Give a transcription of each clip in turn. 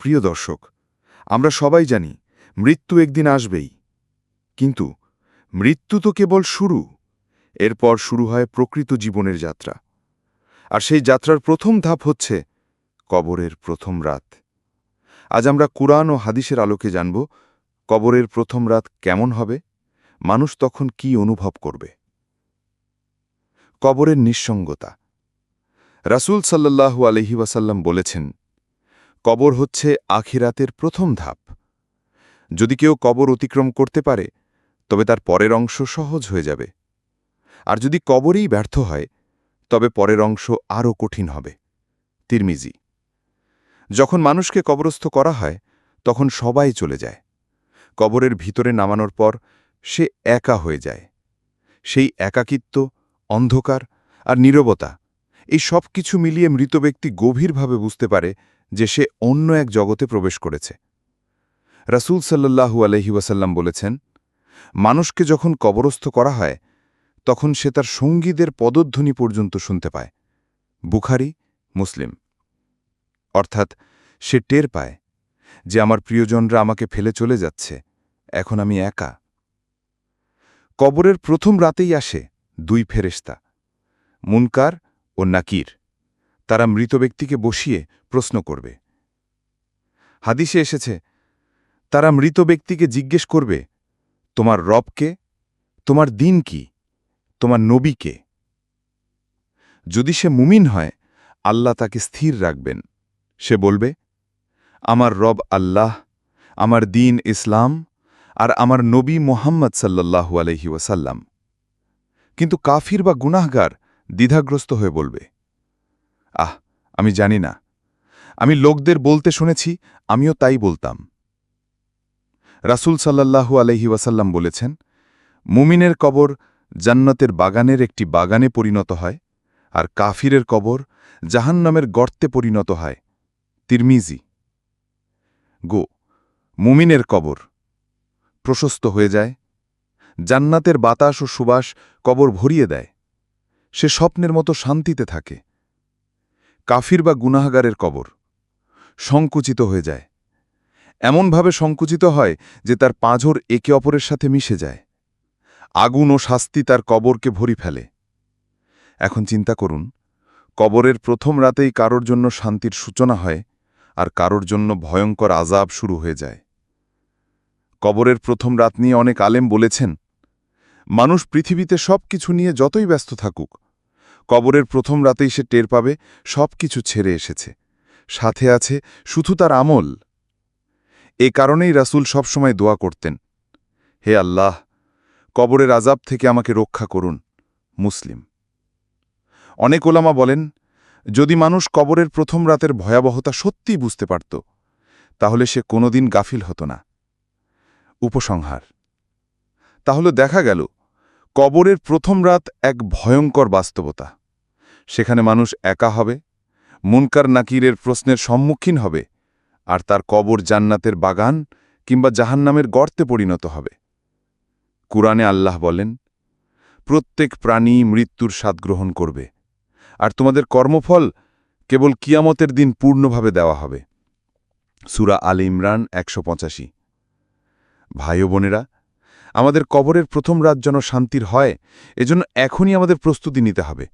প্রিয় দর্শক, আমরা সবাই জানি মৃত্যু একদিন আসবেই। কিন্তু মৃত্যু তো কেবল শুরু, এরপর শুরু হয় প্রকৃত জীবনের যাত্রা। আর সেই যাত্রার প্রথম ধাপ হচ্ছে কবরের প্রথম রাত। আজ আমরা কুরআন ও হাদিসের আলোকে জানব কবরের প্রথম রাত কেমন হবে, মানুষ তখন কি অনুভব করবে। কবরের নিঃসঙ্গতা। রাসূল সাল্লাল্লাহু আলহি বলেছেন কবর হচ্ছে আখিরাতের প্রথম ধাপ। যদি কেউ কবর অতিক্রম করতে পারে, তবে তার পরের অংশ সহজ হয়ে যাবে। আর যদি কবরেই ব্যর্থ হয়, তবে পরের অংশ আরও কঠিন হবে। তিরমিজি। যখন মানুষকে কবরস্থ করা হয়, তখন সবাই চলে যায়। কবরের ভিতরে নামানোর পর সে একা হয়ে যায়। সেই একাকিত্ব, অন্ধকার আর নীরবতা, এই সব কিছু মিলিয়ে মৃত ব্যক্তি গভীরভাবে বুঝতে পারে যে সে অন্য এক জগতে প্রবেশ করেছে। রাসূল আলহি ওয়াসাল্লাম বলেছেন, মানুষকে যখন কবরস্থ করা হয়, তখন সে তার সঙ্গীদের পদধ্বনি পর্যন্ত শুনতে পায়, বুখারি, মুসলিম। অর্থাৎ সে টের পায় যে আমার প্রিয়জনরা আমাকে ফেলে চলে যাচ্ছে, এখন আমি একা। কবরের প্রথম রাতেই আসে দুই ফেরেস্তা মুনকার ও নাকির। তারা মৃত ব্যক্তিকে বসিয়ে প্রশ্ন করবে। হাদিসে এসেছে, তারা মৃত ব্যক্তিকে জিজ্ঞেস করবে, তোমার রবকে তোমার দিন কি? তোমার নবীকে যদি সে মুমিন হয়, আল্লাহ তাকে স্থির রাখবেন। সে বলবে, আমার রব আল্লাহ, আমার দিন ইসলাম, আর আমার নবী মোহাম্মদ সাল্লাল্লাহু আলহি ওয়াসাল্লাম। কিন্তু কাফির বা গুনাহগার দ্বিধাগ্রস্ত হয়ে বলবে আহ, আমি জানি না। আমি লোকদের বলতে শুনেছি, আমিও তাই বলতাম। রাসূল সাল্লাল্লাহু আলহি ওয়াসাল্লাম বলেছেন, মুমিনের কবর জান্নাতের বাগানের একটি বাগানে পরিণত হয়, আর কাফিরের কবর জাহান্নামের গর্তে পরিণত হয়। তিরমিজি, গো, মুমিনের কবর প্রশস্ত হয়ে যায়, জান্নাতের বাতাস ও সুবাস কবর ভরিয়ে দেয়, সে স্বপ্নের মতো শান্তিতে থাকে। কাফির বা গুনাহগারের কবর। সংকুচিত হয়ে যায়। এমনভাবে সংকুচিত হয় যে তার পাঁজর একে অপরের সাথে মিশে যায়। আগুন ও শাস্তি তার কবরকে ভরি ফেলে। এখন চিন্তা করুন, কবরের প্রথম রাতেই কারোর জন্য শান্তির সূচনা হয় আর কারোর জন্য ভয়ঙ্কর আজাব শুরু হয়ে যায়। কবরের প্রথম রাত নিয়ে অনেক আলেম বলেছেন, মানুষ পৃথিবীতে সব কিছু নিয়ে যতই ব্যস্ত থাকুক কবরের প্রথম রাতেই সে টের পাবে সব কিছু ছেড়ে এসেছে। সাথে আছে শুধু তার আমল। এ কারণেই রাসূল সবসময় দোয়া করতেন, হে আল্লাহ, কবরের আজাব থেকে আমাকে রক্ষা করুন, মুসলিম। অনেক ওলামা বলেন, যদি মানুষ কবরের প্রথম রাতের ভয়াবহতা সত্যিই বুঝতে পারত, তাহলে সে কোনোদিন গাফিল হতো না। উপসংহার, তাহলে দেখা গেল, কবরের প্রথম রাত এক ভয়ঙ্কর বাস্তবতা। সেখানে মানুষ একা হবে, মুনকার নাকিরের প্রশ্নের সম্মুখীন হবে, আর তার কবর জান্নাতের বাগান কিংবা জাহান্নামের গর্তে পরিণত হবে। কুরআনে আল্লাহ বলেন, প্রত্যেক প্রাণী মৃত্যুর স্বাদ গ্রহণ করবে, আর তোমাদের কর্মফল কেবল কিয়ামতের দিন পূর্ণভাবে দেওয়া হবে। সুরা আল ইমরান একশো পঁচাশি। ভাই বোনেরা, আমাদের কবরের প্রথম রাত যেন শান্তির হয়, এজন্য এখনই আমাদের প্রস্তুতি নিতে হবে।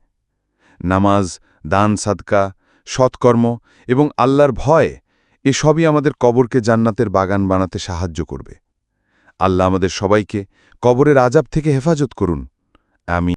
নামাজ, দান, সাদকা, সৎকর্ম এবং আল্লাহর ভয়, এসবই আমাদের কবরকে জান্নাতের বাগান বানাতে সাহায্য করবে। আল্লাহ আমাদের সবাইকে কবরের আজাব থেকে হেফাজত করুন। আমি